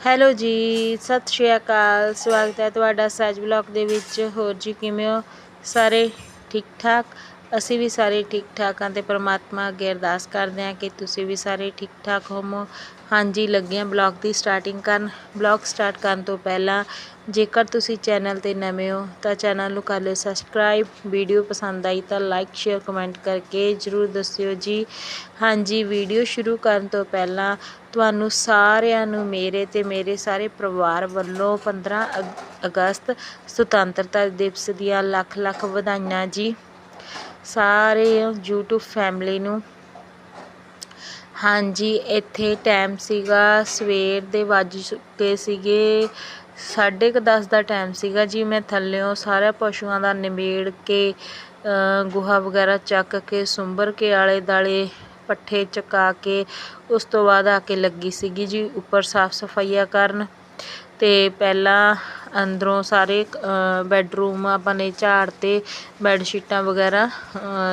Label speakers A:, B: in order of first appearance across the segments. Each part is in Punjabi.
A: ਹੈਲੋ ਜੀ, ਸਤਿ ਸ਼੍ਰੀ ਅਕਾਲ। ਸਵਾਗਤ ਹੈ ਤੁਹਾਡਾ ਸਹਿਜ ਬਲੌਗ ਦੇ ਵਿੱਚ। ਹੋਰ ਜੀ ਕਿਵੇਂ ਹੋ? ਸਾਰੇ ਠੀਕ ਠਾਕ ਅਸੀਂ ਵੀ ਸਾਰੇ ਠੀਕ ਠਾਕ ਹਾਂ ਤੇ ਪ੍ਰਮਾਤਮਾ ਅੱਗੇ ਅਰਦਾਸ ਕਰਦੇ ਹਾਂ ਕਿ ਤੁਸੀਂ ਵੀ ਸਾਰੇ ਠੀਕ ਠਾਕ ਹੋਵੋ। ਹਾਂਜੀ ਲੱਗੇ ਹਾਂ ਬਲੌਗ ਦੀ ਸਟਾਰਟਿੰਗ ਕਰਨ, ਬਲੌਗ ਸਟਾਰਟ ਕਰਨ ਤੋਂ ਪਹਿਲਾਂ ਜੇਕਰ ਤੁਸੀਂ ਚੈਨਲ ਤੇ ਨਵੇਂ ਹੋ ਤਾਂ ਚੈਨਲ ਨੂੰ ਕਰ ਲਿਓ ਸਬਸਕ੍ਰਾਈਬ ਵੀਡੀਓ ਪਸੰਦ ਆਈ ਤਾਂ ਲਾਈਕ ਸ਼ੇਅਰ ਕਮੈਂਟ ਕਰਕੇ ਜਰੂਰ ਦੱਸਿਓ ਜੀ। ਹਾਂਜੀ ਵੀਡੀਓ ਸ਼ੁਰੂ ਕਰਨ ਤੋਂ ਪਹਿਲਾਂ ਤੁਹਾਨੂੰ ਸਾਰਿਆਂ ਨੂੰ ਮੇਰੇ ਤੇ ਮੇਰੇ ਸਾਰੇ ਪਰਿਵਾਰ ਵੱਲੋਂ 15 ਅਗ- ਅਗਸਤ ਸੁਤੰਤਰਤਾ ਦਿਵਸ ਦੀਆਂ ਲੱਖ ਲੱਖ ਵਧਾਈਆਂ ਜੀ। ਸਾਰੇ YouTube ਫੈਮਿਲੀ ਨੂੰ ਹਾਂਜੀ, ਇੱਥੇ ਟਾਈਮ ਸੀਗਾ ਸਵੇਰ ਦੇ ਵੱਜ ਚੁੱਕੇ ਸੀਗੇ ਸਾਢੇ ਕੁ ਦਸ ਦਾ ਟਾਈਮ ਸੀਗਾ ਜੀ। ਮੈਂ ਥੱਲਿਓਂ ਸਾਰਾ ਪਸ਼ੂਆਂ ਦਾ ਨਿਬੇੜ ਕੇ ਗੋਹਾ ਵਗੈਰਾ ਚੱਕ ਕੇ, ਸੁੰਬਰ ਕੇ, ਆਲੇ ਦਾਲੇ ਪੱਠੇ ਚਕਾ ਕੇ, ਉਸ ਤੋਂ ਬਾਅਦ ਆ ਕੇ ਲੱਗੀ ਸੀਗੀ ਜੀ, ਉੱਪਰ ਸਾਫ਼ ਸਫਾਈਆਂ ਕਰਨ। ਅਤੇ ਪਹਿਲਾਂ ਅੰਦਰੋਂ ਸਾਰੇ ਬੈਡਰੂਮ ਆਪਾਂ ਨੇ ਝਾੜ ਤੇ ਬੈੱਡ ਸ਼ੀਟਾਂ ਵਗੈਰਾ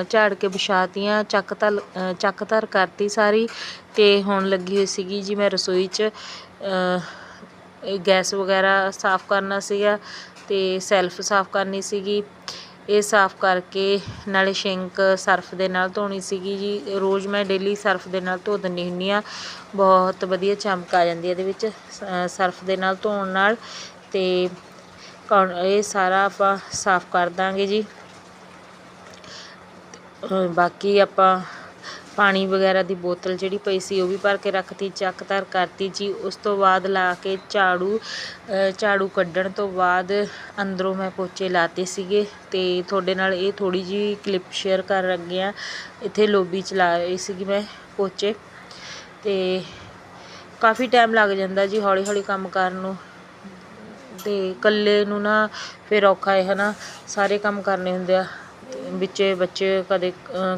A: ਝਾੜ ਕੇ ਵਿਛਾਤੀਆਂ, ਚੱਕ ਧਲ ਚੱਕ ਧਰ ਕਰਤੀ ਸਾਰੀ ਅਤੇ ਹੁਣ ਲੱਗੀ ਹੋਈ ਸੀਗੀ ਜੀ ਮੈਂ ਰਸੋਈ 'ਚ ਗੈਸ ਵਗੈਰਾ ਸਾਫ਼ ਕਰਨਾ ਸੀਗਾ ਅਤੇ ਸੈਲਫ ਸਾਫ਼ ਕਰਨੀ ਸੀਗੀ। ਇਹ ਸਾਫ਼ ਕਰਕੇ ਨਾਲੇ ਸ਼ਿੰਕ ਸਰਫ ਦੇ ਨਾਲ ਧੋਣੀ ਸੀਗੀ ਜੀ। ਰੋਜ਼ ਮੈਂ ਡੇਲੀ ਸਰਫ ਦੇ ਨਾਲ ਧੋ ਦਿੰਦੀ ਹੁੰਦੀ ਆ ਬਹੁਤ ਵਧੀਆ ਚਮਕ ਆ ਜਾਂਦੀ ਇਹਦੇ ਵਿੱਚ ਸ- ਸਰਫ ਦੇ ਨਾਲ ਧੋਣ ਨਾਲ। ਤੇ ਕੌਣ- ਇਹ ਸਾਰਾ ਆਪਾਂ ਸਾਫ਼ ਕਰ ਦਾਂਗੇ ਜੀ। ਬਾਕੀ ਆਪਾਂ ਪਾਣੀ ਵਗੈਰਾ ਦੀ ਬੋਤਲ ਜਿਹੜੀ ਪਈ ਸੀ ਉਹ ਵੀ ਭਰ ਕੇ ਰੱਖਤੀ, ਚੱਕ ਧਰ ਕਰਤੀ ਜੀ। ਉਸ ਤੋਂ ਬਾਅਦ ਲਾ ਕੇ ਝਾੜੂ ਝਾੜੂ ਕੱਢਣ ਤੋਂ ਬਾਅਦ ਅੰਦਰੋਂ ਮੈਂ ਪੋਚੇ ਲਾਤੇ ਸੀਗੇ ਤੇ ਤੁਹਾਡੇ ਨਾਲ ਇਹ ਥੋੜੀ ਜੀ ਕਲਿੱਪ ਸ਼ੇਅਰ ਕਰ ਲੱਗੇ ਆ ਇੱਥੇ ਲੋਬੀ ਚ ਲਾ ਰਹੀ ਸੀਗੀ ਮੈਂ ਪੋਚੇ ਤੇ ਕਾਫੀ ਟਾਈਮ ਲੱਗ ਜਾਂਦਾ ਜੀ ਹੌਲੀ ਹੌਲੀ ਕੰਮ ਕਰਨ ਨੂੰ। ਤੇ ਇਕੱਲੇ ਨੂੰ ਨਾ ਫਿਰ ਔਖਾ ਹੈ ਹਨਾ, ਸਾਰੇ ਕੰਮ ਕਰਨੇ ਹੁੰਦੇ ਆ। ਵਿੱਚ ਬੱਚੇ ਕਦੇ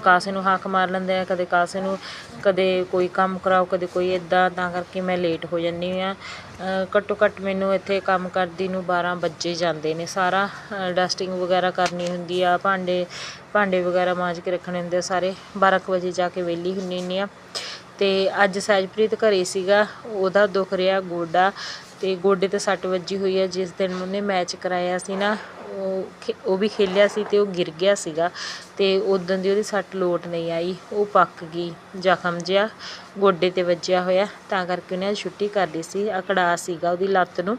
A: ਕਾਸੇ ਨੂੰ ਹਾਕ ਮਾਰ ਲੈਂਦੇ ਆ, ਕਦੇ ਕਾਸੇ ਨੂੰ, ਕਦੇ ਕੋਈ ਕੰਮ ਕਰਾਓ, ਕਦੇ ਕੋਈ ਇੱਦਾਂ ਤਾਂ ਕਰਕੇ ਮੈਂ ਲੇਟ ਹੋ ਜਾਂਦੀ ਹਾਂ। ਘੱਟੋ ਘੱਟ ਮੈਨੂੰ ਇੱਥੇ ਕੰਮ ਕਰਦੀ ਨੂੰ 12 ਵੱਜੇ ਜਾਂਦੇ ਨੇ। ਸਾਰਾ ਡਸਟਿੰਗ ਵਗੈਰਾ ਕਰਨੀ ਹੁੰਦੀ ਆ, ਭਾਂਡੇ ਭਾਂਡੇ ਵਗੈਰਾ ਮਾਂਜ ਕੇ ਰੱਖਣੇ ਹੁੰਦੇ ਆ ਸਾਰੇ। 12 ਕੁ ਵਜੇ ਜਾ ਕੇ ਵਿਹਲੀ ਹੁੰਦੀ ਹੁੰਦੀ ਹਾਂ। ਅਤੇ ਅੱਜ ਸਹਿਜਪ੍ਰੀਤ ਘਰੇ ਸੀਗਾ, ਉਹਦਾ ਦੁਖ ਰਿਹਾ ਗੋਡਾ। ਅਤੇ ਗੋਡੇ ਤੇ ਸੱਟ ਵੱਜੀ ਹੋਈ ਹੈ ਜਿਸ ਦਿਨ ਉਹਨੇ ਮੈਚ ਕਰਾਇਆ ਸੀ ਨਾ ਉਹ ਖੇ- ਉਹ ਵੀ ਖੇਲਿਆ ਸੀ ਅਤੇ ਉਹ ਗਿਰ ਗਿਆ ਸੀਗਾ ਅਤੇ ਉੱਦਣ ਦੀ ਉਹਦੀ ਸੱਟ ਲੋਟ ਨਹੀਂ ਆਈ, ਉਹ ਪੱਕ ਗਈ, ਜ਼ਖਮ ਜਿਹਾ ਗੋਡੇ ਤੇ ਵੱਜਿਆ ਹੋਇਆ, ਤਾਂ ਕਰਕੇ ਉਹਨੇ ਛੁੱਟੀ ਕਰ ਲਈ ਸੀ ਅਕੜਾ ਸੀਗਾ ਉਹਦੀ ਲੱਤ ਨੂੰ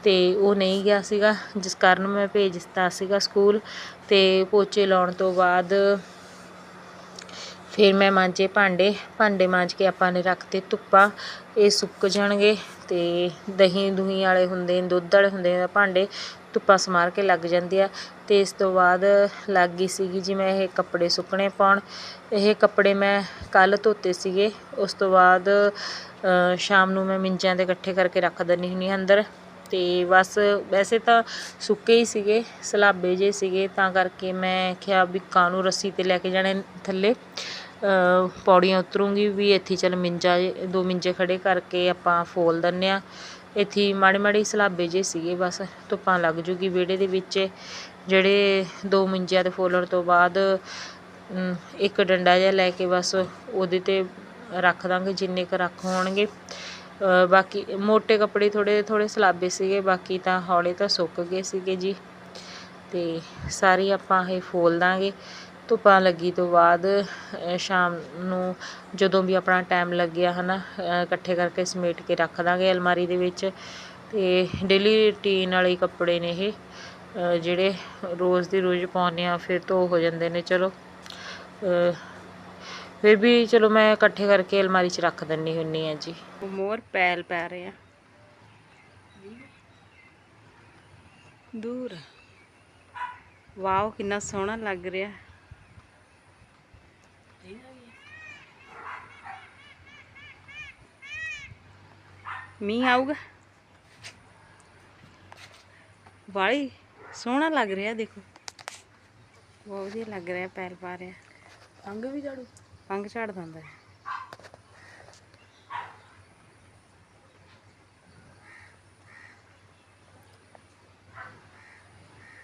A: ਅਤੇ ਉਹ ਨਹੀਂ ਗਿਆ ਸੀਗਾ, ਜਿਸ ਕਾਰਨ ਮੈਂ ਭੇਜ ਦਿੱਤਾ ਸੀਗਾ ਸਕੂਲ ਅਤੇ ਪੋਚੇ ਲਾਉਣ ਤੋਂ ਬਾਅਦ ਫਿਰ ਮੈਂ ਮਾਂਜੇ ਭਾਂਡੇ ਭਾਂਡੇ ਮਾਂਜ ਕੇ ਆਪਾਂ ਨੇ ਰੱਖਤੇ ਧੁੱਪਾ, ਇਹ ਸੁੱਕ ਜਾਣਗੇ ਅਤੇ ਦਹੀਂ ਦੁਹੀਂ ਵਾਲੇ ਹੁੰਦੇ ਦੁੱਧ ਵਾਲੇ ਹੁੰਦੇ ਨੇ ਭਾਂਡੇ ਧੁੱਪਾਂ ਸਮਾਰ ਕੇ ਲੱਗ ਜਾਂਦੇ ਆ ਤੇ ਇਸ ਤੋਂ ਬਾਅਦ ਲੱਗ ਗਈ ਸੀਗੀ ਜੀ ਮੈਂ ਇਹ ਕੱਪੜੇ ਸੁੱਕਣੇ ਪਾਉਣ। ਇਹ ਕੱਪੜੇ ਮੈਂ ਕੱਲ ਧੋਤੇ ਸੀਗੇ। ਉਸ ਤੋਂ ਬਾਅਦ ਸ਼ਾਮ ਨੂੰ ਮੈਂ ਮਿੰਜਾਂ ਦੇ ਇਕੱਠੇ ਕਰਕੇ ਰੱਖ ਦਿੰਦੀ ਹੁੰਦੀ ਅੰਦਰ। ਤੇ ਬਸ ਵੈਸੇ ਤਾਂ ਸੁੱਕੇ ਹੀ ਸੀਗੇ, ਸਲਾਬੇ ਜੇ ਸੀਗੇ। ਤਾਂ ਕਰਕੇ ਮੈਂ ਕਿਹਾ ਵੀ ਕਾਨੂੰ ਰੱਸੀ ਤੇ ਲੈ ਕੇ ਜਾਣੇ ਥੱਲੇ। ਪੌੜੀਆਂ ਉਤਰੂੰਗੀ ਵੀ ਇੱਥੇ ਚੱਲ ਮਿੰਜਾ ਜੇ- ਦੋ ਮਿੰਜੇ ਖੜੇ ਕਰਕੇ ਆਪਾਂ ਫੋਲ ਦਿੰਨੇ ਆ ਇੱਥੇ ਮਾੜੇ ਮਾੜੇ ਸਲਾਬੇ ਜੇ ਸੀਗੇ, ਬਸ ਧੁੱਪਾਂ ਲੱਗ ਜੂਗੀ। ਵਿਹੜੇ ਦੇ ਵਿੱਚ ਜਿਹੜੇ ਦੋ ਮੰਜਿਆਂ ਦੇ ਫੋਲਣ ਤੋਂ ਬਾਅਦ ਇੱਕ ਡੰਡਾ ਜਿਹਾ ਲੈ ਕੇ ਬਸ ਉਹਦੇ ਤੇ ਰੱਖ ਦਾਂਗੇ, ਜਿੰਨੇ ਕੁ ਰੱਖ ਹੋਣਗੇ। ਬਾਕੀ ਮੋਟੇ ਕੱਪੜੇ ਥੋੜੇ ਥੋੜੇ ਸਲਾਬੇ ਸੀਗੇ, ਬਾਕੀ ਤਾਂ ਹੌਲੇ ਤਾਂ ਸੁੱਕ ਗਏ ਸੀਗੇ ਜੀ। ਤੇ ਸਾਰੀ ਆਪਾਂ ਇਹ ਫੋਲ ਦਾਂਗੇ। ਧੁੱਪਾਂ ਲੱਗੀ ਤੋਂ ਬਾਅਦ ਸ਼ਾਮ ਨੂੰ ਜਦੋਂ ਵੀ ਆਪਣਾ ਟਾਈਮ ਲੱਗਿਆ ਹੈ ਨਾ ਇਕੱਠੇ ਕਰਕੇ ਸਮੇਟ ਕੇ ਰੱਖ ਦਾਂਗੇ ਅਲਮਾਰੀ ਦੇ ਵਿੱਚ। ਅਤੇ ਡੇਲੀ ਰੂਟੀਨ ਵਾਲੇ ਕੱਪੜੇ ਨੇ ਇਹ ਜਿਹੜੇ ਰੋਜ਼ ਦੀ ਰੋਜ਼ ਪਾਉਂਦੇ ਆ ਫਿਰ ਧੋ ਹੋ ਜਾਂਦੇ ਨੇ, ਚਲੋ। ਫਿਰ ਵੀ ਚਲੋ ਮੈਂ ਇਕੱਠੇ ਕਰਕੇ ਅਲਮਾਰੀ 'ਚ ਰੱਖ ਦਿੰਨੀ ਹੁੰਨੀ ਆ ਜੀ। ਮੋਰ ਪੈਲ ਪੈ ਰਹੇ ਆ। ਦੂਰ। ਵਾਓ, ਕਿੰਨਾ ਸੋਹਣਾ ਲੱਗ ਰਿਹਾ। ਮੀਂਹ ਆਊਗਾ। ਵਾਲੀ ਸੋਹਣਾ ਲੱਗ ਰਿਹਾ ਦੇਖੋ। ਬਹੁਤ ਵਧੀਆ ਲੱਗ ਰਿਹਾ ਪੈਰ ਪਾ ਰਿਹਾ।
B: ਅੰਗ ਵੀ ਝਾੜੂ।
A: ਪੰਗ ਝਾੜ ਦਿੰਦਾ ਹੈ।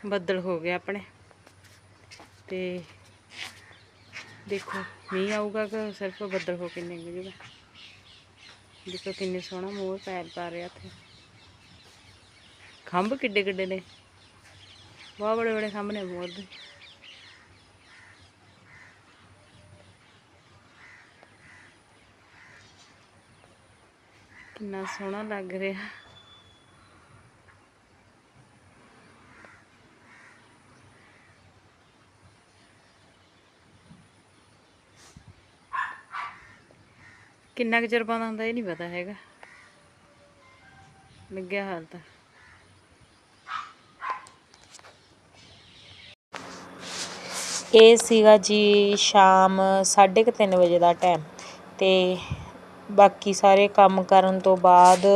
A: ਬੱਦਲ ਹੋ ਗਿਆ ਆਪਣੇ। ਤੇ ਦੇਖੋ ਮੀਂਹ ਆਊਗਾ ਕਿ ਸਿਰਫ ਬੱਦਲ ਹੋ ਕੇ ਨਿਕਲ ਜੂਗਾ। ਦੇਖੋ ਕਿੰਨੇ ਸੋਹਣਾ ਮੋਰ ਪੈਰ ਪਾ ਰਿਹਾ ਇੱਥੇ। ਖੰਭ ਕਿੱਡੇ ਕਿੱਡੇ ਨੇ। ਬਹੁਤ ਬੜੇ ਬੜੇ ਖੰਭ ਨੇ ਮੋਰ ਦੇ ਕਿੰਨਾ ਸੋਹਣਾ ਲੱਗ ਰਿਹਾ। ਕਿੰਨਾ ਕੁ ਚਿਰ ਪਾਉਂਦਾ ਹੁੰਦਾ ਇਹ ਨਹੀਂ ਪਤਾ ਹੈਗਾ। ਲੱਗਿਆ ਹਾਲ ਤਾਂ। ਇਹ ਸੀਗਾ ਜੀ ਸ਼ਾਮ 3:30 ਵਜੇ ਦਾ ਟਾਈਮ ਤੇ ਬਾਕੀ ਸਾਰੇ ਕੰਮ ਕਰਨ ਤੋਂ ਬਾਅਦ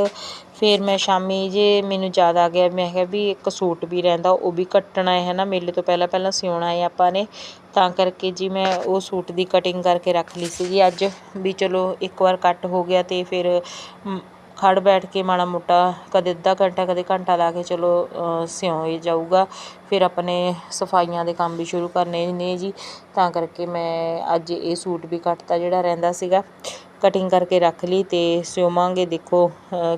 A: ਫਿਰ ਮੈਂ ਸ਼ਾਮੀ ਜੇ ਮੈਨੂੰ ਯਾਦ ਆ ਗਿਆ, ਮੈਂ ਕਿਹਾ ਵੀ ਇੱਕ ਸੂਟ ਵੀ ਰਹਿੰਦਾ, ਉਹ ਵੀ ਕੱਟਣਾ ਹੈ ਨਾ ਮੇਲੇ ਤੋਂ ਪਹਿਲਾਂ ਪਹਿਲਾਂ ਸਿਉਣਾ ਹੈ ਆਪਾਂ ਨੇ। ਤਾਂ ਕਰਕੇ ਜੀ ਮੈਂ ਉਹ ਸੂਟ ਦੀ ਕਟਿੰਗ ਕਰਕੇ ਰੱਖ ਲਈ ਸੀਗੀ ਅੱਜ, ਵੀ ਚਲੋ ਇੱਕ ਵਾਰ ਕੱਟ ਹੋ ਗਿਆ ਅਤੇ ਫਿਰ ਖੜ੍ਹ ਬੈਠ ਕੇ ਮਾੜਾ ਮੋਟਾ ਕਦੇ ਅੱਧਾ ਘੰਟਾ, ਕਦੇ ਘੰਟਾ ਲਾ ਕੇ ਚਲੋ ਸਿਉਂ ਜਾਊਗਾ। ਫਿਰ ਆਪਣੇ ਸਫਾਈਆਂ ਦੇ ਕੰਮ ਵੀ ਸ਼ੁਰੂ ਕਰਨੇ ਨੇ ਜੀ। ਤਾਂ ਕਰਕੇ ਮੈਂ ਅੱਜ ਇਹ ਸੂਟ ਵੀ ਕੱਟਤਾ ਜਿਹੜਾ ਰਹਿੰਦਾ ਸੀਗਾ। ਕਟਿੰਗ ਕਰਕੇ ਰੱਖ ਲਈ ਅਤੇ ਸਿਉਵਾਂਗੇ, ਦੇਖੋ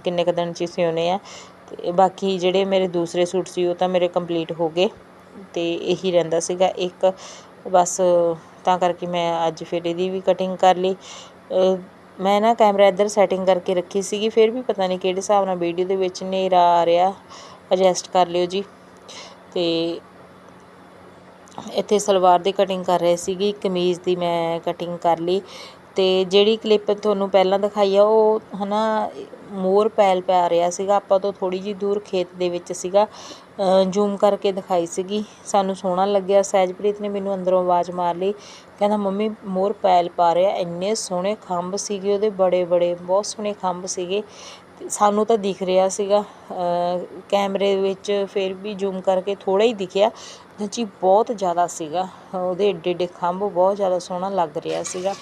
A: ਕਿੰਨੇ ਕੁ ਦਿਨ 'ਚ ਸਿਉਣੇ ਆ। ਅਤੇ ਬਾਕੀ ਜਿਹੜੇ ਮੇਰੇ ਦੂਸਰੇ ਸੂਟ ਸੀ, ਉਹ ਤਾਂ ਮੇਰੇ ਕੰਪਲੀਟ ਹੋ ਗਏ ਅਤੇ ਇਹੀ ਰਹਿੰਦਾ ਸੀਗਾ। ਇੱਕ ਬਸ ਤਾਂ ਕਰਕੇ ਮੈਂ ਅੱਜ ਫਿਰ ਇਹਦੀ ਵੀ ਕਟਿੰਗ ਕਰ ਲਈ। ਮੈਂ ਨਾ ਕੈਮਰਾ ਇੱਧਰ ਸੈਟਿੰਗ ਕਰਕੇ ਰੱਖੀ ਸੀਗੀ, ਫਿਰ ਵੀ ਪਤਾ ਨਹੀਂ ਕਿਹੜੇ ਹਿਸਾਬ ਨਾਲ ਵੀਡੀਓ ਦੇ ਵਿੱਚ ਹਨੇਰਾ ਆ ਰਿਹਾ। ਐਡਜਸਟ ਕਰ ਲਿਓ ਜੀ। ਤੇ ਇੱਥੇ ਸਲਵਾਰ ਦੀ ਕਟਿੰਗ ਕਰ ਰਹੇ ਸੀਗੀ ਕਮੀਜ਼ ਦੀ ਮੈਂ ਕਟਿੰਗ ਕਰ ਲਈ। ਅਤੇ ਜਿਹੜੀ ਕਲਿੱਪ ਤੁਹਾਨੂੰ ਪਹਿਲਾਂ ਦਿਖਾਈ ਆ, ਉਹ ਹੈ ਨਾ ਮੋਰ ਪੈਲ ਪੈ ਰਿਹਾ ਸੀਗਾ। ਆਪਾਂ ਤੋਂ ਥੋੜ੍ਹੀ ਜਿਹੀ ਦੂਰ ਖੇਤ ਦੇ ਵਿੱਚ ਸੀਗਾ। ਜ਼ੂਮ ਕਰਕੇ ਦਿਖਾਈ ਸੀਗੀ। ਸਾਨੂੰ ਸੋਹਣਾ ਲੱਗਿਆ। ਸਹਿਜਪ੍ਰੀਤ ਨੇ ਮੈਨੂੰ ਅੰਦਰੋਂ ਆਵਾਜ਼ ਮਾਰ ਲਈ। ਕਹਿੰਦਾ, ਮੰਮੀ, ਮੋਰ ਪੈਲ ਪਾ ਰਿਹਾ। ਇੰਨੇ ਸੋਹਣੇ ਖੰਭ ਸੀਗੇ ਉਹਦੇ, ਬੜੇ ਬੜੇ, ਬਹੁਤ ਸੋਹਣੇ ਖੰਭ ਸੀਗੇ। ਸਾਨੂੰ ਤਾਂ ਦਿਖ ਰਿਹਾ ਸੀਗਾ। ਕੈਮਰੇ ਵਿੱਚ ਫਿਰ ਵੀ ਜ਼ੂਮ ਕਰਕੇ ਥੋੜ੍ਹਾ ਹੀ ਦਿਖਿਆ। ਜੀ, ਬਹੁਤ ਜ਼ਿਆਦਾ ਸੀਗਾ। ਉਹਦੇ ਏਡੇ ਏਡੇ ਖੰਭ ਬਹੁਤ ਜ਼ਿਆਦਾ ਸੋਹਣਾ ਲੱਗ ਰਿਹਾ ਸੀਗਾ।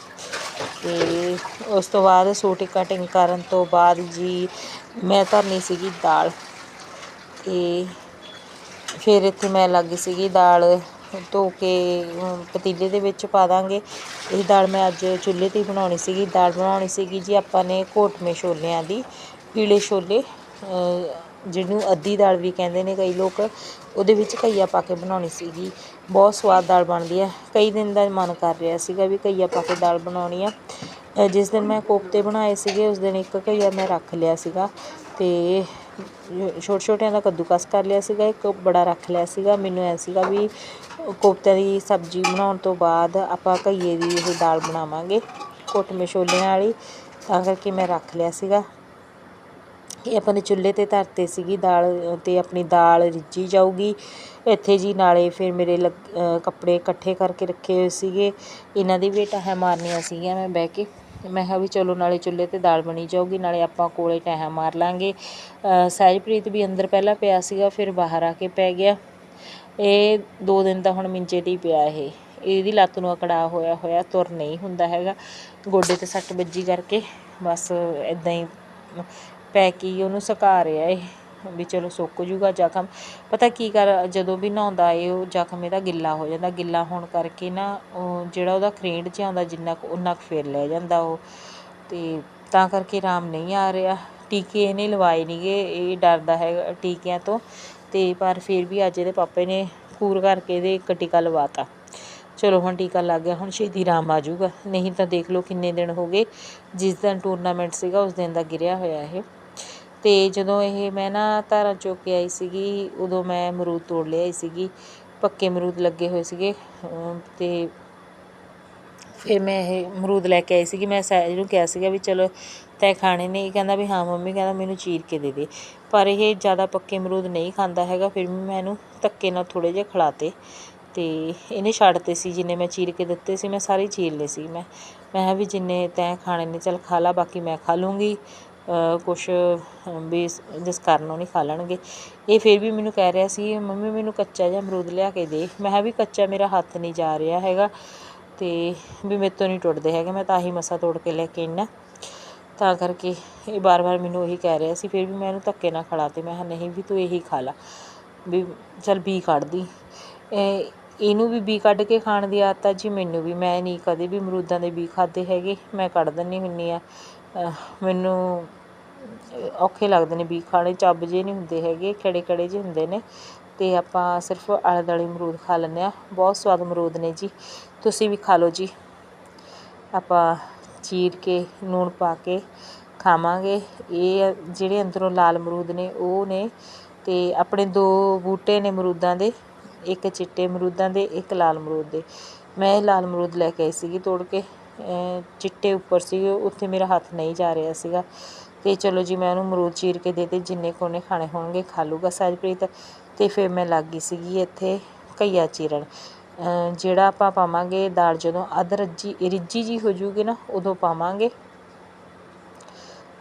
A: ਤੇ ਉਸ ਤੋਂ ਬਾਅਦ ਸੂਟ ਕਟਿੰਗ ਕਰਨ ਤੋਂ ਬਾਅਦ ਜੀ ਮੈਂ ਧਰਨੀ ਸੀਗੀ ਦਾਲ ਤੇ ਫਿਰ ਇੱਥੇ ਮੈਂ ਲੱਗੀ ਸੀਗੀ ਦਾਲ ਧੋ ਕੇ ਪਤੀਲੇ ਦੇ ਵਿੱਚ ਪਾ ਦਾਂਗੇ। ਇਹ ਦਾਲ ਮੈਂ ਅੱਜ ਚੁੱਲ੍ਹੇ 'ਤੇ ਹੀ ਬਣਾਉਣੀ ਸੀਗੀ। ਦਾਲ ਬਣਾਉਣੀ ਸੀਗੀ ਜੀ ਆਪਾਂ ਨੇ ਘੋਟਵੇਂ ਛੋਲਿਆਂ ਦੀ, ਪੀਲੇ ਛੋਲੇ ਜਿਹਨੂੰ ਅੱਧੀ ਦਾਲ ਵੀ ਕਹਿੰਦੇ ਨੇ ਕਈ ਲੋਕ। ਉਹਦੇ ਵਿੱਚ ਘਈਆ ਪਾ ਕੇ ਬਣਾਉਣੀ ਸੀਗੀ। ਬਹੁਤ ਸਵਾਦ ਦਾਲ ਬਣਦੀ ਹੈ ਕਈ ਦਿਨ ਦਾ ਮਨ ਕਰ ਰਿਹਾ ਸੀਗਾ ਵੀ ਘਈਆ ਪਾ ਕੇ ਦਾਲ ਬਣਾਉਣੀ ਆ। ਜਿਸ ਦਿਨ ਮੈਂ ਕੋਫਤੇ ਬਣਾਏ ਸੀਗੇ, ਉਸ ਦਿਨ ਇੱਕ ਘਈਆ ਮੈਂ ਰੱਖ ਲਿਆ ਸੀਗਾ ਤੇ ਛੋਟੇ ਛੋਟਿਆਂ ਦਾ ਕੱਦੂਕਸ ਕਰ ਲਿਆ ਸੀਗਾ, ਇੱਕ ਬੜਾ ਰੱਖ ਲਿਆ ਸੀਗਾ। ਮੈਨੂੰ ਐ ਸੀਗਾ ਵੀ ਕੋਫਤੇ ਦੀ ਸਬਜ਼ੀ ਬਣਾਉਣ ਤੋਂ ਬਾਅਦ ਆਪਾਂ ਘਈਏ ਦੀ ਇਹ ਦਾਲ ਬਣਾਵਾਂਗੇ ਕੋਟਮੇ ਛੋਲਿਆਂ ਵਾਲੀ, ਤਾਂ ਕਰਕੇ ਮੈਂ ਰੱਖ ਲਿਆ ਸੀਗਾ। ਇਹ ਆਪਾਂ ਨੇ ਚੁੱਲ੍ਹੇ ਤੇ ਧਰਤੇ ਸੀਗੀ ਦਾਲ ਤੇ ਆਪਣੀ ਦਾਲ ਰਿੱਝੀ ਜਾਊਗੀ। ਇੱਥੇ ਜੀ ਨਾਲੇ ਫਿਰ ਮੇਰੇ ਲੱਗ- ਕੱਪੜੇ ਇਕੱਠੇ ਕਰਕੇ ਰੱਖੇ ਹੋਏ ਸੀਗੇ। ਇਹਨਾਂ ਦੀ ਵੀ ਟਾਹਾਂ ਮਾਰਨੀਆਂ ਸੀਗੀਆਂ ਮੈਂ ਬਹਿ ਕੇ। ਮੈਂ ਕਿਹਾ ਵੀ ਚਲੋ ਨਾਲੇ ਚੁੱਲ੍ਹੇ ਤੇ ਦਾਲ ਬਣੀ ਜਾਊਗੀ, ਨਾਲੇ ਆਪਾਂ ਕੋਲੇ ਟਹਿ ਮਾਰ ਲਾਂਗੇ। ਸਹਿਜਪ੍ਰੀਤ ਵੀ ਅੰਦਰ ਪਹਿਲਾਂ ਪਿਆ ਸੀਗਾ, ਫਿਰ ਬਾਹਰ ਆ ਕੇ ਪੈ ਗਿਆ। ਇਹ ਦੋ ਦਿਨ ਦਾ ਹੁਣ ਮਿੰਚੇ 'ਤੇ ਹੀ ਪਿਆ ਇਹ। ਇਹਦੀ ਲੱਤ ਨੂੰ ਅਕੜਾ ਹੋਇਆ ਹੋਇਆ ਤੁਰ ਨਹੀਂ ਹੁੰਦਾ ਹੈਗਾ। ਗੋਡੇ ਤੇ ਸੱਟ ਵੱਜੀ ਕਰਕੇ। ਬਸ ਇਦਾਂ ਹੀ ਪੈ ਕੇ ਉਹਨੂੰ ਸੁਕਾ ਰਿਹਾ ਇਹ, ਵੀ ਚਲੋ ਸੁੱਕ ਜੂਗਾ ਜ਼ਖਮ। ਪਤਾ ਕੀ ਕਰ, ਜਦੋਂ ਵੀ ਨਹਾਉਂਦਾ ਏ ਉਹ ਜ਼ਖਮ ਇਹਦਾ ਗਿੱਲਾ ਹੋ ਜਾਂਦਾ। ਗਿੱਲਾ ਹੋਣ ਕਰਕੇ ਨਾ ਉਹ ਜਿਹੜਾ ਉਹਦਾ ਖਰੇਂਡ 'ਚ ਆਉਂਦਾ ਜਿੰਨਾ ਕੁ ਉਨਾ ਕੁ ਫਿਰ ਲੈ ਜਾਂਦਾ ਉਹ। ਅਤੇ ਤਾਂ ਕਰਕੇ ਆਰਾਮ ਨਹੀਂ ਆ ਰਿਹਾ। ਟੀਕੇ ਇਹਨੇ ਲਵਾਏ ਨਹੀਂਗੇ, ਇਹ ਡਰਦਾ ਹੈਗਾ ਟੀਕਿਆਂ ਤੋਂ। ਅਤੇ ਪਰ ਫਿਰ ਵੀ ਅੱਜ ਇਹਦੇ ਪਾਪੇ ਨੇ ਕੂਰ ਕਰਕੇ ਇਹਦੇ ਇੱਕ ਟੀਕਾ ਲਵਾਤਾ। ਚਲੋ ਹੁਣ ਟੀਕਾ ਲੱਗ ਗਿਆ, ਹੁਣ ਸ਼ਹੀਦੀ ਆਰਾਮ ਆ ਜਾਊਗਾ ਨਹੀਂ ਤਾਂ ਦੇਖ ਲਓ ਕਿੰਨੇ ਦਿਨ ਹੋ ਗਏ, ਜਿਸ ਦਿਨ ਟੂਰਨਾਮੈਂਟ ਸੀਗਾ, ਉਸ ਦਿਨ ਦਾ ਗਿਰਿਆ ਹੋਇਆ ਇਹ। ਅਤੇ ਜਦੋਂ ਇਹ ਮੈਂ ਨਾ ਧਾਰਾਂ ਚੁੱਕ ਕੇ ਆਈ ਸੀਗੀ, ਉਦੋਂ ਮੈਂ ਅਮਰੂਦ ਤੋੜ ਲਿਆਈ ਸੀਗੀ, ਪੱਕੇ ਅਮਰੂਦ ਲੱਗੇ ਹੋਏ ਸੀਗੇ ਅਤੇ ਫਿਰ ਮੈਂ ਇਹ ਅਮਰੂਦ ਲੈ ਕੇ ਆਈ ਸੀਗੀ। ਮੈਂ ਸਹਿਜ ਨੂੰ ਕਿਹਾ ਸੀਗਾ ਵੀ ਚਲੋ ਤੈਂ ਖਾਣੇ ਨੇ, ਇਹ ਕਹਿੰਦਾ ਵੀ ਹਾਂ ਮੰਮੀ, ਕਹਿੰਦਾ ਮੈਨੂੰ ਚੀਰ ਕੇ ਦੇ ਦੇ। ਪਰ ਇਹ ਜ਼ਿਆਦਾ ਪੱਕੇ ਅਮਰੂਦ ਨਹੀਂ ਖਾਂਦਾ ਹੈਗਾ, ਫਿਰ ਵੀ ਮੈਂ ਇਹਨੂੰ ਧੱਕੇ ਨਾਲ ਥੋੜ੍ਹੇ ਜਿਹੇ ਖਿਲਾਤੇ ਅਤੇ ਇਹਨੇ ਛੱਡਤੇ ਸੀ, ਜਿੰਨੇ ਮੈਂ ਚੀਰ ਕੇ ਦਿੱਤੇ ਸੀ, ਮੈਂ ਸਾਰੇ ਚੀਰ ਲਏ ਸੀ। ਮੈਂ ਮੈਂ ਕਿਹਾ ਵੀ ਜਿੰਨੇ ਤੈਂ ਖਾਣੇ ਨੇ, ਚਲ ਖਾ ਲਾ, ਬਾਕੀ ਮੈਂ ਖਾ ਲੂੰਗੀ। ਅ, ਕੁਛ ਵੀ ਜਿਸ ਕਾਰਨ ਉਹ ਨਹੀਂ ਖਾ ਲੈਣਗੇ। ਇਹ ਫਿਰ ਵੀ ਮੈਨੂੰ ਕਹਿ ਰਿਹਾ ਸੀ ਮੰਮੀ ਮੈਨੂੰ ਕੱਚਾ ਜਿਹਾ ਅਮਰੂਦ ਲਿਆ ਕੇ ਦੇ। ਮੈਂ ਕਿਹਾ ਵੀ ਕੱਚਾ ਮੇਰਾ ਹੱਥ ਨਹੀਂ ਜਾ ਰਿਹਾ ਹੈਗਾ ਤੇ ਵੀ ਮੇਰੇ ਤੋਂ ਨਹੀਂ ਟੁੱਟਦੇ ਹੈਗੇ ਮੈਂ ਤਾਂ ਹੀ ਮਸਾ ਤੋੜ ਕੇ ਲੈ ਕੇ ਆਈਨਾ ਤਾਂ ਕਰਕੇ ਇਹ ਬਾਰ-ਬਾਰ ਮੈਨੂੰ ਉਹੀ ਕਹਿ ਰਿਹਾ ਸੀ ਫਿਰ ਵੀ ਮੈਂ ਇਹਨੂੰ ਧੱਕੇ ਨਾਲ ਖੜਾ ਤੇ ਮੈਂ ਕਿਹਾ ਨਹੀਂ ਵੀ ਤੂੰ ਇਹੀ ਖਾ ਲਾ ਵੀ ਚਲ ਬੀ ਕੱਢਦੀ। ਇਹ ਇਹਨੂੰ ਵੀ ਬੀ ਕੱਢ ਕੇ ਖਾਣ ਦੀ ਆਦਤ ਆ ਜੀ ਮੈਨੂੰ ਵੀ। ਮੈਂ ਨਹੀਂ ਕਦੇ ਵੀ ਅਮਰੂਦਾਂ ਦੇ ਬੀ ਖਾਦੇ ਹੈਗੇ ਮੈਂ ਕੱਢ ਦਿੰਦੀ ਹੁੰਦੀ ਆ। ਮੈਨੂੰ ਔਖੇ ਲੱਗਦੇ ਨੇ ਬੀ ਖਾਣੇ ਚੱਬ ਜਿਹੇ ਨਹੀਂ ਹੁੰਦੇ ਹੈਗੇ ਖੜੇ ਖੜੇ ਜਿਹੇ ਹੁੰਦੇ ਨੇ। ਅਤੇ ਆਪਾਂ ਸਿਰਫ ਆਲੇ ਦੁਆਲੇ ਅਮਰੂਦ ਖਾ ਲੈਂਦੇ ਹਾਂ। ਬਹੁਤ ਸਵਾਦ ਅਮਰੂਦ ਨੇ ਜੀ। ਤੁਸੀਂ ਵੀ ਖਾ ਲਓ ਜੀ। ਆਪਾਂ ਚੀਰ ਕੇ ਲੂਣ ਪਾ ਕੇ ਖਾਵਾਂਗੇ। ਇਹ ਜਿਹੜੇ ਅੰਦਰੋਂ ਲਾਲ ਅਮਰੂਦ ਨੇ, ਉਹ ਨੇ ਅਤੇ ਆਪਣੇ ਦੋ ਬੂਟੇ ਨੇ ਅਮਰੂਦਾਂ ਦੇ, ਇੱਕ ਚਿੱਟੇ ਅਮਰੂਦਾਂ ਦੇ, ਇੱਕ ਲਾਲ ਅਮਰੂਦ ਦੇ। ਮੈਂ ਇਹ ਲਾਲ ਅਮਰੂਦ ਲੈ ਕੇ ਆਈ ਸੀਗੀ ਤੋੜ ਕੇ। ਚਿੱਟੇ ਉੱਪਰ ਸੀਗੇ, ਉੱਥੇ ਮੇਰਾ ਹੱਥ ਨਹੀਂ ਜਾ ਰਿਹਾ ਸੀਗਾ। ਤੇ ਚਲੋ ਜੀ, ਮੈਂ ਉਹਨੂੰ ਅਮਰੂਦ ਚੀਰ ਕੇ ਦੇ ਦੇ ਜਿੰਨੇ ਕੁ ਉਹਨੇ ਖਾਣੇ ਹੋਣਗੇ ਖਾ ਲੂਗਾ ਸਹਿਜਪ੍ਰੀਤ। ਅਤੇ ਫਿਰ ਮੈਂ ਲੱਗ ਗਈ ਸੀਗੀ ਇੱਥੇ ਘਈਆ ਚੀਰਨ। ਜਿਹੜਾ ਆਪਾਂ ਪਾਵਾਂਗੇ ਦਾਲ, ਜਦੋਂ ਅੱਧ ਰੱਜੀ, ਰਿੱਝੀ ਜੀ ਹੋ ਜੂਗੀ ਨਾ, ਉਦੋਂ ਪਾਵਾਂਗੇ।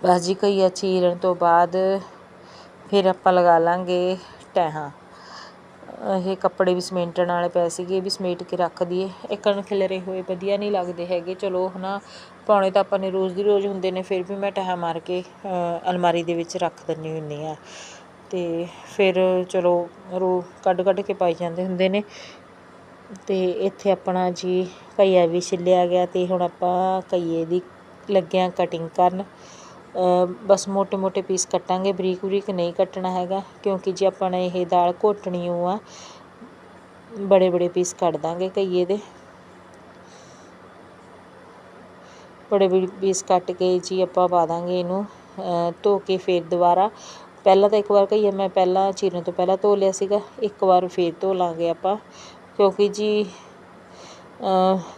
A: ਬਸ ਜੀ, ਘਈਆ ਚੀਰਨ ਤੋਂ ਬਾਅਦ ਫਿਰ ਆਪਾਂ ਲਗਾ ਲਾਂਗੇ ਟੈਹਾਂ। ਇਹ ਕੱਪੜੇ ਵੀ ਸਮੇਟਣ ਵਾਲੇ ਪਏ ਸੀਗੇ, ਇਹ ਵੀ ਸਮੇਟ ਕੇ ਰੱਖ ਦਈਏ। ਇੱਕਣ ਖਿਲਰੇ ਹੋਏ ਵਧੀਆ ਨਹੀਂ ਲੱਗਦੇ ਹੈਗੇ। ਚਲੋ ਹੈ ਨਾ ਪਾਉਣੇ ਤਾਂ ਆਪਾਂ ਨੇ ਰੋਜ਼ ਦੀ ਰੋਜ਼ ਹੁੰਦੇ ਨੇ, ਫਿਰ ਵੀ ਮੈਂ ਟੈਹਾਂ ਮਾਰ ਕੇ ਅਲਮਾਰੀ ਦੇ ਵਿੱਚ ਰੱਖ ਦਿੰਦੀ ਹੁੰਦੀ ਆ ਅਤੇ ਫਿਰ ਚਲੋ, ਰੋ, ਕੱਢ ਕੱਢ ਕੇ ਪਾਈ ਜਾਂਦੇ ਹੁੰਦੇ ਨੇ। ਅਤੇ ਇੱਥੇ ਆਪਣਾ ਜੀ ਘਈਆ ਵੀ ਛਿੱਲਿਆ ਗਿਆ ਅਤੇ ਹੁਣ ਆਪਾਂ ਘਈਏ ਦੀ ਲੱਗਿਆ ਕਟਿੰਗ ਕਰਨ। ਬਸ ਮੋਟੇ ਮੋਟੇ ਪੀਸ ਕੱਟਾਂਗੇ ਬਰੀਕ ਬਰੀਕ ਨਹੀਂ ਕੱਟਣਾ ਹੈਗਾ, ਕਿਉਂਕਿ ਜੇ ਆਪਾਂ ਨੇ ਇਹ ਦਾਲ ਘੋਟਣੀ ਓ ਆ ਬੜੇ ਬੜੇ ਪੀਸ ਕੱਟ ਦਾਂਗੇ ਕਈਏ ਦੇ। ਬੜੇ ਬੜੇ ਪੀਸ ਕੱਟ ਕੇ ਜੀ ਆਪਾਂ ਪਾ ਦਾਂਗੇ ਇਹਨੂੰ ਧੋ ਕੇ ਫਿਰ ਦੁਬਾਰਾ। ਪਹਿਲਾਂ ਤਾਂ ਇੱਕ ਵਾਰ ਕਹੀਏ, ਮੈਂ ਪਹਿਲਾਂ ਚੀਰਨ ਤੋਂ ਪਹਿਲਾਂ ਧੋ ਲਿਆ ਸੀਗਾ, ਇੱਕ ਵਾਰ ਫੇਰ ਧੋ ਲਾਂਗੇ ਆਪਾਂ, ਕਿਉਂਕਿ ਜੀ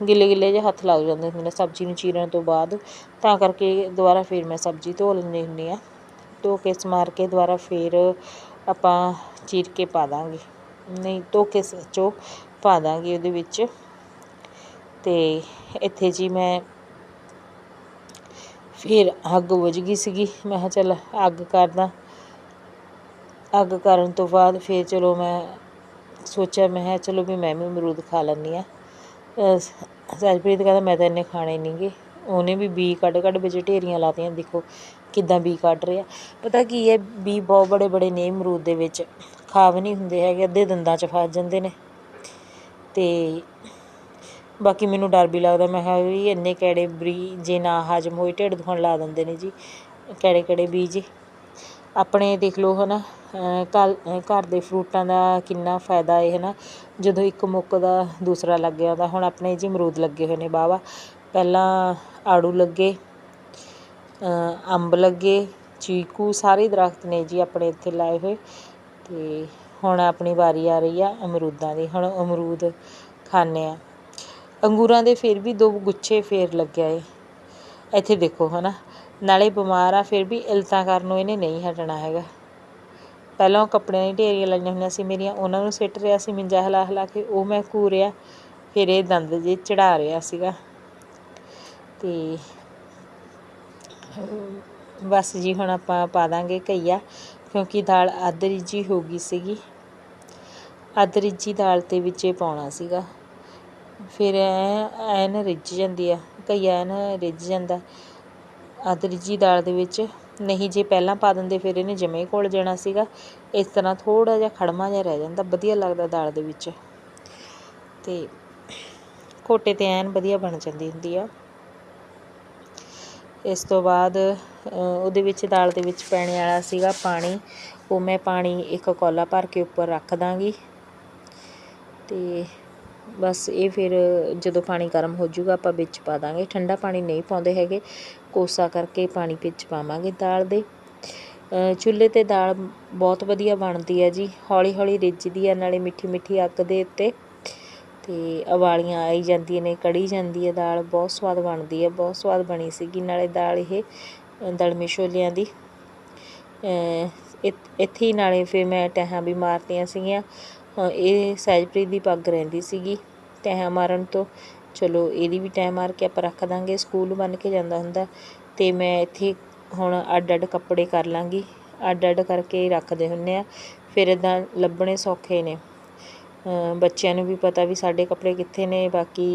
A: ਗਿੱਲੇ ਗਿੱਲੇ ਜਿਹੇ ਹੱਥ ਲੱਗ ਜਾਂਦੇ ਹੁੰਦੇ ਨੇ ਸਬਜ਼ੀ ਨੂੰ ਚੀਰਨ ਤੋਂ ਬਾਅਦ। ਤਾਂ ਕਰਕੇ ਦੁਬਾਰਾ ਫਿਰ ਮੈਂ ਸਬਜ਼ੀ ਧੋ ਲੈਂਦੀ ਹੁੰਦੀ ਹਾਂ। ਧੋ ਕੇ ਸਮਾਰ ਕੇ ਦੁਬਾਰਾ ਫਿਰ ਆਪਾਂ ਚੀਰ ਕੇ ਪਾ ਦਾਂਗੇ। ਨਹੀਂ ਧੋ ਕੇ ਸੱਚੋ ਪਾ ਦਾਂਗੇ ਉਹਦੇ ਵਿੱਚ। ਤੇ ਇੱਥੇ ਜੀ ਮੈਂ ਫਿਰ ਅੱਗ ਬੁਝ ਗਈ ਸੀਗੀ। ਮੈਂ ਕਿਹਾ ਚੱਲ ਅੱਗ ਕਰਦਾ। ਅੱਗ ਕਰਨ ਤੋਂ ਬਾਅਦ ਫਿਰ ਚਲੋ ਮੈਂ ਸੋਚਿਆ, ਮੈਂ ਕਿਹਾ ਚਲੋ ਵੀ ਮੈਂ ਵੀ ਅਮਰੂਦ ਖਾ ਲੈਂਦੀ ਆ ਸਹਿਜਪ੍ਰੀਤ ਕਹਿੰਦਾ, ਮੈਂ ਤਾਂ ਇੰਨੇ ਖਾਣੇ ਨਹੀਂਗੇ ਉਹਨੇ ਵੀ ਬੀ ਕੱਢ ਕੱਢ ਵਿੱਚ ਢੇਰੀਆਂ ਲਾਤੀਆਂ, ਦੇਖੋ ਕਿੱਦਾਂ ਬੀ ਕੱਢ ਰਿਹਾ। ਪਤਾ ਕੀ ਹੈ ਬੀ ਬਹੁਤ ਬੜੇ ਬੜੇ ਨੇ ਅਮਰੂਦ ਦੇ ਵਿੱਚ। ਖਾ ਵੀ ਨਹੀਂ ਹੁੰਦੇ ਹੈਗੇ, ਅੱਧੇ ਦੰਦਾਂ 'ਚ ਫਸ ਜਾਂਦੇ ਨੇ। ਅਤੇ ਬਾਕੀ ਮੈਨੂੰ ਡਰ ਵੀ ਲੱਗਦਾ। ਮੈਂ ਕਿਹਾ ਵੀ ਇੰਨੇ ਕਿਹੜੇ ਬਰੀ, ਜੇ ਨਾ ਹਜਮ ਹੋਏ, ਢਿੱਡ ਦੁਖਣ ਲਾ ਦਿੰਦੇ ਨੇ ਜੀ। ਕਿਹੜੇ ਕਿਹੜੇ ਬੀ ਬੀਜ ਆਪਣੇ ਦੇਖ ਲਓ ਹੈ ਨਾ ਘਰ ਘਰ ਦੇ ਫਰੂਟਾਂ ਦਾ ਕਿੰਨਾ ਫਾਇਦਾ ਹੈ ਹੈ ਨਾ ਜਦੋਂ ਇੱਕ ਮੁੱਕਦਾ ਦੂਸਰਾ ਲੱਗ ਜਾਂਦਾ ਹੁਣ ਆਪਣੇ ਜੀ ਅਮਰੂਦ ਲੱਗੇ ਹੋਏ ਨੇ ਵਾਹਵਾ। ਪਹਿਲਾਂ ਆੜੂ ਲੱਗੇ ਅੰਬ ਲੱਗੇ, ਚੀਕੂ ਸਾਰੇ ਦਰਖਤ ਨੇ ਜੀ ਆਪਣੇ ਇੱਥੇ ਲਾਏ ਹੋਏ। ਅਤੇ ਹੁਣ ਆਪਣੀ ਵਾਰੀ ਆ ਰਹੀ ਆ ਅਮਰੂਦਾਂ ਦੀ, ਹੁਣ ਅਮਰੂਦ ਖਾਂਦੇ ਹਾਂ ਅੰਗੂਰਾਂ ਦੇ ਫਿਰ ਵੀ ਦੋ ਗੁੱਛੇ ਫੇਰ ਲੱਗਿਆ ਏ। ਇੱਥੇ ਦੇਖੋ ਹੈ ਨਾ ਨਾਲੇ ਬਿਮਾਰ ਆ, ਫਿਰ ਵੀ ਇਲਤਾਂ ਕਰਨੋਂ ਇਹਨੇ ਨਹੀਂ ਹਟਣਾ ਹੈਗਾ। ਪਹਿਲਾਂ ਉਹ ਕੱਪੜਿਆਂ ਦੀ ਢੇਰੀਆਂ ਲਾਈਆਂ ਹੋਈਆਂ ਸੀ ਮੇਰੀਆਂ, ਉਹਨਾਂ ਨੂੰ ਸਿੱਟ ਰਿਹਾ ਸੀ ਮਿੰਜਾ ਹਿਲਾ ਹਿਲਾ ਕੇ, ਉਹ ਮੈਂ ਘੂਰਿਆ, ਫਿਰ ਇਹ ਦੰਦ ਜੇ ਚੜਾ ਰਿਹਾ ਸੀਗਾ। ਤੇ ਬਸ ਜੀ ਹੁਣ ਆਪਾਂ ਪਾ ਦਾਂਗੇ ਘਈਆ, ਕਿਉਂਕਿ ਦਾਲ ਅੱਧ ਰਿੱਝੀ ਹੋ ਗਈ ਸੀਗੀ। ਅੱਧ ਰਿੱਝੀ ਦਾਲ ਤੇ ਵਿੱਚ ਇਹ ਪਾਉਣਾ ਸੀਗਾ। ਫਿਰ ਐ ਐਨ ਰਿੱਝ ਜਾਂਦੀ ਆ, ਘਈਆ ਐਨ ਰਿੱਝ ਜਾਂਦਾ। ਅੱਧ ਦਾਲ ਦੇ ਵਿੱਚ ਨਹੀਂ, ਜੇ ਪਹਿਲਾਂ ਪਾ ਦਿੰਦੇ ਫਿਰ ਇਹਨੇ ਜਮੇ ਘੁਲ ਜਾਣਾ ਸੀਗਾ। ਇਸ ਤਰ੍ਹਾਂ ਥੋੜ੍ਹਾ ਜਿਹਾ ਖੜਮਾ ਜਿਹਾ ਰਹਿ ਜਾਂਦਾ, ਵਧੀਆ ਲੱਗਦਾ ਦਾਲ ਦੇ ਵਿੱਚ। ਅਤੇ ਕੋਟੇ ਤੇ ਐਨ ਵਧੀਆ ਬਣ ਜਾਂਦੀ ਹੁੰਦੀ ਆ। ਇਸ ਤੋਂ ਬਾਅਦ ਉਹਦੇ ਵਿੱਚ ਦਾਲ ਦੇ ਵਿੱਚ ਪੈਣੇ ਵਾਲਾ ਸੀਗਾ ਪਾਣੀ। ਉਹ ਮੈਂ ਪਾਣੀ ਇੱਕ ਕੋਲਾ ਭਰ ਕੇ ਉੱਪਰ ਰੱਖ ਦਾਂਗੀ। ਤੇ ਬਸ ਇਹ ਫਿਰ ਜਦੋਂ ਪਾਣੀ ਗਰਮ ਹੋ ਜਾਊਗਾ ਆਪਾਂ ਵਿੱਚ ਪਾ ਦਾਂਗੇ। ਠੰਡਾ ਪਾਣੀ ਨਹੀਂ ਪਾਉਂਦੇ ਹੈਗੇ। ਕੋਸਾ ਕਰਕੇ ਪਾਣੀ ਵਿੱਚ ਪਾਵਾਂਗੇ ਦਾਲ ਦੇ। ਚੁੱਲ੍ਹੇ ਤੇ ਦਾਲ ਬਹੁਤ ਵਧੀਆ ਬਣਦੀ ਹੈ ਜੀ। ਹੌਲੀ ਹੌਲੀ ਰਿੱਝਦੀ ਹੈ ਨਾਲੇ ਮਿੱਠੀ ਮਿੱਠੀ ਅੱਗ ਦੇ ਉੱਤੇ। ਅਤੇ ਉਬਾਲੀਆਂ ਆਈ ਜਾਂਦੀਆਂ ਨੇ ਕੜੀ ਜਾਂਦੀ ਹੈ ਦਾਲ। ਬਹੁਤ ਸਵਾਦ ਬਣਦੀ ਹੈ ਬਹੁਤ ਸਵਾਦ ਬਣੀ ਸੀਗੀ। ਨਾਲੇ ਦਾਲ ਇਹ ਅ, ਦਲਮੇ ਛੋਲਿਆਂ ਦੀ। ਇ- ਇੱਥੇ ਹੀ ਨਾਲੇ ਫਿਰ ਮੈਂ ਟਹਾਂ ਵੀ ਮਾਰਤੀਆਂ ਸੀਗੀਆਂ। ਇਹ ਸਹਿਜਪ੍ਰੀਤ ਦੀ ਪੱਗ ਰਹਿੰਦੀ ਸੀਗੀ। ਟਹਾਂ ਮਾਰਨ ਤੋਂ ਚਲੋ ਇਹਦੀ ਵੀ ਟਾਈਮ ਮਾਰ ਕੇ ਆਪਾਂ ਰੱਖ ਦਾਂਗੇ। ਸਕੂਲ ਬੰਨ ਕੇ ਜਾਂਦਾ ਹੁੰਦਾ ਅਤੇ ਮੈਂ ਇੱਥੇ ਹੁਣ ਅੱਡ ਅੱਡ ਕੱਪੜੇ ਕਰ ਲਵਾਂਗੀ ਅੱਡ ਅੱਡ ਕਰਕੇ ਰੱਖਦੇ ਹੁੰਦੇ ਹਾਂ ਫਿਰ ਇੱਦਾਂ ਲੱਭਣੇ ਸੌਖੇ ਨੇ। ਬੱਚਿਆਂ ਨੂੰ ਵੀ ਪਤਾ ਵੀ ਸਾਡੇ ਕੱਪੜੇ ਕਿੱਥੇ ਨੇ ਬਾਕੀ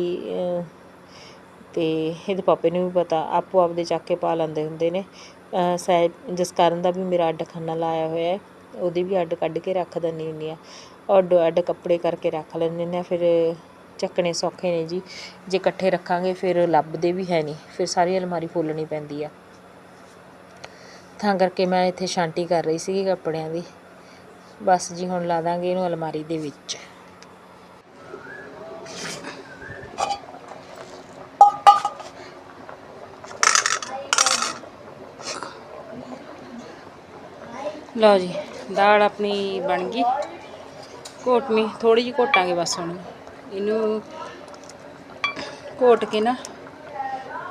A: ਅਤੇ ਇਹਦੇ ਪਾਪੇ ਨੂੰ ਵੀ ਪਤਾ ਆਪੋ ਆਪਦੇ ਚੱਕ ਕੇ ਪਾ ਲੈਂਦੇ ਹੁੰਦੇ ਨੇ। ਅ, ਸਹਿ ਜਸਕਰਨ ਦਾ ਵੀ ਮੇਰਾ ਅੱਡ ਖਾਨਾ ਲਾਇਆ ਹੋਇਆ ਹੈ। ਉਹਦੀ ਵੀ ਅੱਡ ਕੱਢ ਕੇ ਰੱਖ ਦਿੰਦੀ ਹੁੰਦੀ ਹਾਂ ਅੱਡ ਅੱਡ ਕੱਪੜੇ ਕਰਕੇ ਰੱਖ ਲੈਂਦੇ ਨੇ। ਫਿਰ ਚੱਕਣੇ ਸੌਖੇ ਨੇ ਜੀ। ਜੇ ਇਕੱਠੇ ਰੱਖਾਂਗੇ ਫਿਰ ਲੱਭਦੇ ਵੀ ਹੈ ਨਹੀਂ। ਫਿਰ ਸਾਰੀ ਅਲਮਾਰੀ ਫੁੱਲਣੀ ਪੈਂਦੀ ਆ। ਤਾਂ ਕਰਕੇ ਮੈਂ ਇੱਥੇ ਛਾਂਟੀ ਕਰ ਰਹੀ ਸੀਗੀ ਕੱਪੜਿਆਂ ਦੀ। ਬਸ ਜੀ, ਹੁਣ ਲਾ ਦਾਂਗੇ ਇਹਨੂੰ ਅਲਮਾਰੀ ਦੇ ਵਿੱਚ। ਲਓ ਜੀ, ਦਾਲ ਆਪਣੀ ਬਣ ਗਈ। ਘੋਟਵੀਂ ਥੋੜੀ ਜਿਹੀ ਘੋਟਾਂਗੇ ਬਸ ਹੁਣ। ਇਹਨੂੰ ਘੋਟ ਕੇ ਨਾ,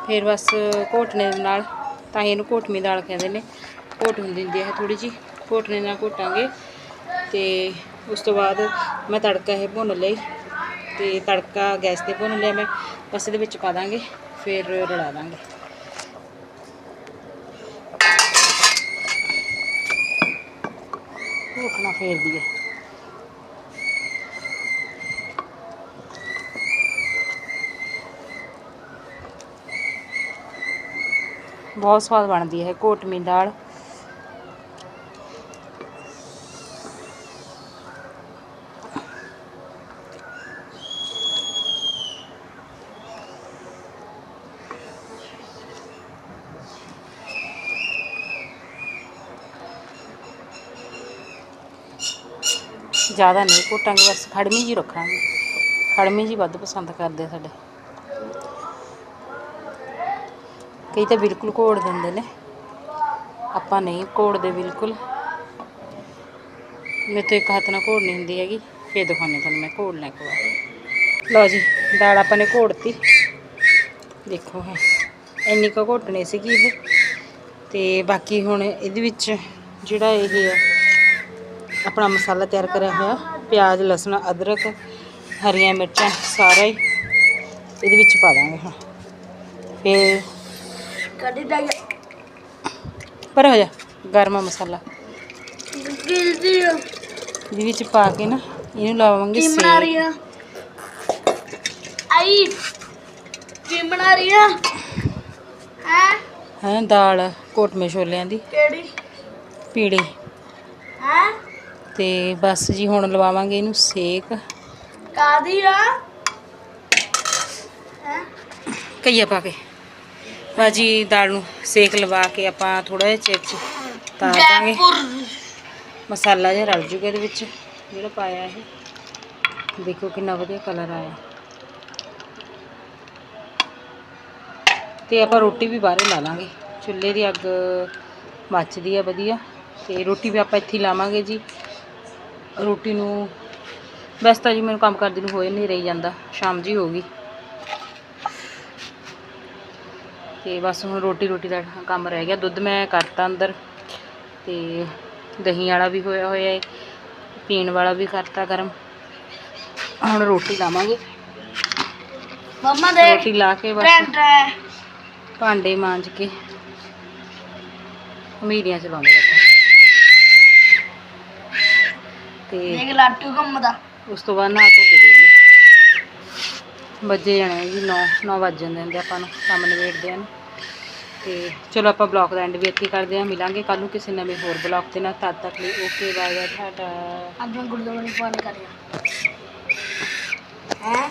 A: ਫਿਰ ਬਸ ਘੋਟਣੇ ਨਾਲ, ਤਾਂ ਹੀ ਇਹਨੂੰ ਘੋਟਮੀ ਦਾਲ ਕਹਿੰਦੇ ਨੇ। ਘੋਟ ਹੁੰਦੀ ਹੁੰਦੀ ਹੈ ਥੋੜੀ ਜਿਹੀ, ਘੋਟਣੇ ਨਾਲ ਘੋਟਾਂਗੇ ਤੇ ਉਸ ਤੋਂ ਬਾਅਦ ਮੈਂ ਤੜਕਾ ਇਹ ਭੁੰਨ ਲਈ ਤੇ ਤੜਕਾ ਗੈਸ ਤੇ ਭੁੰਨ ਲਿਆ ਮੈਂ, ਬਸ ਇਹਦੇ ਵਿੱਚ ਪਾ ਦਾਂਗੇ, ਫਿਰ ਰਲਾ ਦਾਂਗੇ। ਘੋਟਣਾ ਫੇਰ ਦੀ ਬਹੁਤ ਸਵਾਦ ਬਣਦੀ ਹੈ ਘੋਟਵੀਂ ਦਾਲ। ਜ਼ਿਆਦਾ ਨਹੀਂ ਘੋਟਾਂਗੇ ਬਸ ਖੜਮੀ ਜੀ ਰੱਖਾਂਗੇ। ਖੜਮੀ ਜੀ ਵੱਧ ਪਸੰਦ ਕਰਦੇ ਸਾਡੇ। ਕਈ ਤਾਂ ਬਿਲਕੁਲ ਘੋੜ ਦਿੰਦੇ ਨੇ। ਆਪਾਂ ਨਹੀਂ ਘੋੜਦੇ ਬਿਲਕੁਲ। ਮੇਰੇ ਤੋਂ ਇੱਕ ਹੱਥ ਨਾਲ ਘੋੜਨੀ ਹੁੰਦੀ ਹੈਗੀ। ਫੇਰ ਦਿਖਾਉਂਦੇ ਤੁਹਾਨੂੰ ਮੈਂ ਘੋੜ ਲੈ ਕੇ। ਬਾਅਦ ਲਓ ਜੀ, ਦਾਲ ਆਪਾਂ ਨੇ ਘੋੜਤੀ। ਦੇਖੋ ਹੈ, ਇੰਨੀ ਕੁ ਘੋਟਣੀ ਸੀਗੀ ਇਹ। ਤੇ ਬਾਕੀ ਹੁਣ ਇਹਦੇ ਵਿੱਚ ਜਿਹੜਾ ਇਹ ਆ, ਆਪਣਾ ਮਸਾਲਾ ਤਿਆਰ ਕਰਿਆ ਹੋਇਆ, ਪਿਆਜ਼, ਲਸਣ, ਅਦਰਕ, ਹਰੀਆਂ ਮਿਰਚਾਂ, ਸਾਰਾ ਹੀ ਇਹਦੇ ਵਿੱਚ ਪਾ ਦਾਂਗੇ ਹੁਣ। ਫਿਰ
B: ਕਦੇ ਦਾ
A: ਪਰ ਹੋ ਜਾ ਗਰਮ ਮਸਾਲਾ।
B: ਗਿਲਦੀ
A: ਇਹਦੇ ਵਿੱਚ ਪਾ ਕੇ ਨਾ ਇਹਨੂੰ ਲਾਵਾਂਗੇ
B: ਕੀ ਬਣਾ ਰਹੀ ਆ? ਆਈ ਕੀ ਬਣਾ ਰਹੀ ਆ? ਹੈ?
A: ਹੈ ਦਾਲ ਕੋਟਮੇ ਛੋਲਿਆਂ ਦੀ।
B: ਕਿਹੜੀ?
A: ਪੀੜੀ
B: ਹੈ?
A: ਤੇ ਬਸ ਜੀ ਹੁਣ ਲਵਾਵਾਂਗੇ ਇਹਨੂੰ ਸੇਕ।
B: ਕਾਦੀ ਆ? ਹੈ?
A: ਕਈਆ ਪਾ ਕੇ। ਬਾਜੀ ਦਾਲ ਨੂੰ ਸੇਕ ਲਵਾ ਕੇ ਆਪਾਂ ਥੋੜਾ ਜਿਹਾ ਚਿਰ ਚ ਤਾਰ ਦਾਂਗੇ। ਮਸਾਲਾ ਜਿਹਾ ਰਲ ਜੂਗਾ ਇਹਦੇ ਵਿੱਚ ਜਿਹੜਾ ਪਾਇਆ ਇਹ। ਦੇਖੋ ਕਿੰਨਾ ਵਧੀਆ ਕਲਰ ਆਇਆ। ਤੇ ਆਪਾਂ ਰੋਟੀ ਵੀ ਬਾਹਰੇ ਲਾ ਲਾਂਗੇ। ਚੁੱਲ੍ਹੇ ਦੀ ਅੱਗ ਮੱਚਦੀ ਆ ਵਧੀਆ। ਤੇ ਰੋਟੀ ਵੀ ਆਪਾਂ ਇੱਥੇ ਲਾਵਾਂਗੇ ਜੀ। ਰੋਟੀ ਨੂੰ ਵੈਸੇ ਤਾਂ ਜੀ ਮੈਨੂੰ ਕੰਮ ਕਰਦੀ ਨੂੰ ਹੋਏ ਨਹੀਂ ਰਹੀ ਜਾਂਦਾ। ਸ਼ਾਮ ਜੀ ਹੋ ਗਈ। ਤੇ ਬਸ ਹੁਣ ਰੋਟੀ ਰੋਟੀ ਦਾ ਕੰਮ ਰਹਿ ਗਿਆ ਦੁੱਧ ਮੈਂ ਕਰਤਾ ਅੰਦਰ ਤੇ ਦਹੀਂ ਵਾਲਾ ਵੀ ਹੋਇਆ ਹੋਇਆ ਹੈ ਪੀਣ ਵਾਲਾ ਵੀ ਕਰਤਾ ਗਰਮ ਹੁਣ ਰੋਟੀ ਲਾਵਾਂਗੇ
B: ਮੰਮਾ ਦੇਖ
A: ਰੋਟੀ ਲਾ ਕੇ ਬਸ
B: ਟ੍ਰੈਂਡ ਹੈ
A: ਭਾਂਡੇ ਮਾਂਜ ਕੇ ਮੀਡੀਆਂ ਚਲਾਉਂਦੇ ਆਪਾਂ ਤੇ
B: ਦੇਖ ਲਾਟੂ ਘੁੰਮਦਾ
A: ਉਸ ਤੋਂ ਬਾਅਦ ਨਹਾ ਧੋ ਕੇ ਦੇ ਲਈ ਵੱਜੇ ਜਾਣੇ ਜੀ 9 9 ਵੱਜ ਜਾਂਦੇ ਹੁੰਦੇ ਆਪਾਂ ਨੂੰ ਕੰਮ ਨਿਬੇੜਦੇ ਹਨ। ਤੇ ਚਲੋ ਆਪਾਂ ਬਲੌਗ ਦਾ ਐਂਡ ਵੀ ਇੱਥੇ ਕਰਦੇ ਹਾਂ ਮਿਲਾਂਗੇ ਕੱਲ ਨੂੰ ਕਿਸੇ ਨਵੇਂ ਹੋਰ ਬਲੌਗ ਦੇ ਨਾਲ। ਤਦ ਤੱਕ ਲਈ ਓਕੇ ਬਾਏ ਬਾਏ ਟਾਟਾ
B: ਅੱਜ ਮੈਂ ਗੁਰਦੁਆਰੇ ਫੋਨ ਕਰਿਆ ਹੈ?